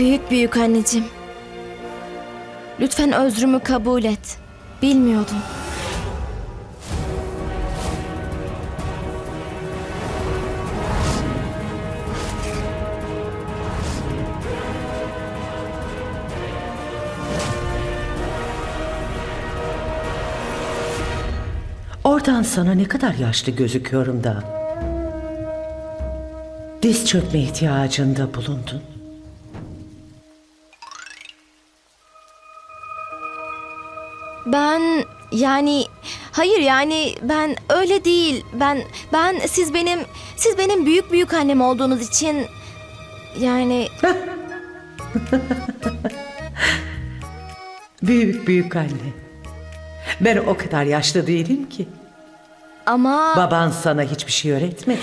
Büyük büyük anneciğim. Lütfen özrümü kabul et. Bilmiyordum. Oradan sana ne kadar yaşlı gözüküyorum da. Diz çökme ihtiyacında bulundun. Ben yani hayır yani ben öyle değil. Ben ben siz benim siz benim büyük büyük annem olduğunuz için yani Büyük büyük anne. Ben o kadar yaşlı değilim ki. ama Baban sana hiçbir şey öğretmedi.